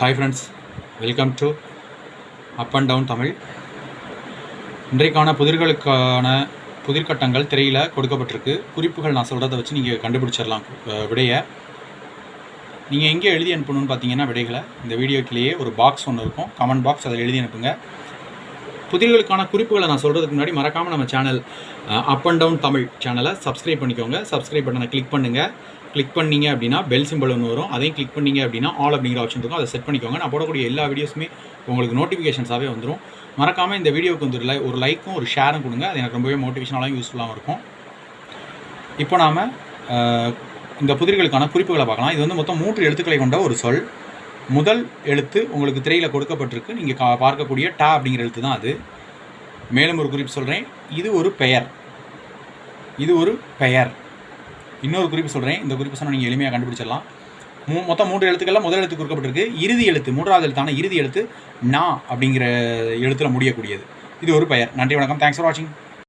Hi friends welcome to up and down Tamil இன்றைக்கான புதிர்களுக்கான புதிர்கட்டங்கள் திரையில் கொடுக்கப்பட்டிருக்கு. குறிப்புகள் நான் சொல்கிறத வச்சு நீங்கள் கண்டுபிடிச்சிடலாம் விடையை. நீங்கள் எங்கே எழுதி அனுப்பணும்னு பார்த்தீங்கன்னா விடைகளை இந்த வீடியோக்கிலேயே ஒரு பாக்ஸ் ஒன்று இருக்கும். கமெண்ட் பாக்ஸ் அதில் எழுதி அனுப்புங்க. புதிர்களுக்கான குறிப்புகளை நான் சொல்கிறதுக்கு முன்னாடி மறக்காமல் நம்ம channel up and down Tamil சேனலை சப்ஸ்கிரைப் பண்ணிக்கோங்க. சப்ஸ்கிரைப் பட்டனை கிளிக் பண்ணுங்கள் கிளிக் பண்ணீங்க அப்படின்னா பெல் சிம்பிள் ஒன்று வரும். அதையும் கிளிக் பண்ணீங்க அப்படின்னா ஆல் அப்படிங்கிற ஆப்ஷன் இருக்கும். அதை செட் பண்ணிக்கோங்க. நான் போடக்கூடிய எல்லா வீடியோஸுமே உங்களுக்கு நோட்டிஃபிகேஷன்ஸாகவே வந்துடும் மறக்காமல் இந்த வீடியோவுக்கு வந்து ஒரு லை- ஒரு லைக்கும் ஒரு ஷேரும் கொடுங்க. அது எனக்கு ரொம்பவே மோட்டிவேஷனாகவும் யூஸ்ஃபுல்லாகவும் இருக்கும். இப்போ நாம் இந்த புதிர்களுக்கான குறிப்புகளை பார்க்கலாம். இது வந்து மொத்தம் மூன்று எழுத்துக்களை கொண்ட ஒரு சொல். முதல் எழுத்து உங்களுக்கு திரையில் கொடுக்கப்பட்டிருக்கு. நீங்கள் கா பார்க்கக்கூடிய டா அப்படிங்கிற எழுத்து தான் அது. மேலும் ஒரு குறிப்பு சொல்கிறேன் இது ஒரு பெயர். இது ஒரு பெயர். இன்னொரு குறிப்பு சொல்கிறேன் இந்த குறிப்பு சொன்னால் நீங்கள் எளிமையாக கண்டுபிடிச்சிடலாம். மூ மொத்தம் மூன்று எழுத்துக்கள்ல முதல் எழுத்து கொடுக்கப்பட்டிருக்கு. இறுதி எழுத்து மூன்றாவது எழுத்தான இறுதி எழுத்து நா அப்படிங்கிற எழுத்தில் முடியக்கூடியது. இது ஒரு பெயர். நன்றி வணக்கம். தேங்க்ஸ் ஃபார் வாட்சிங்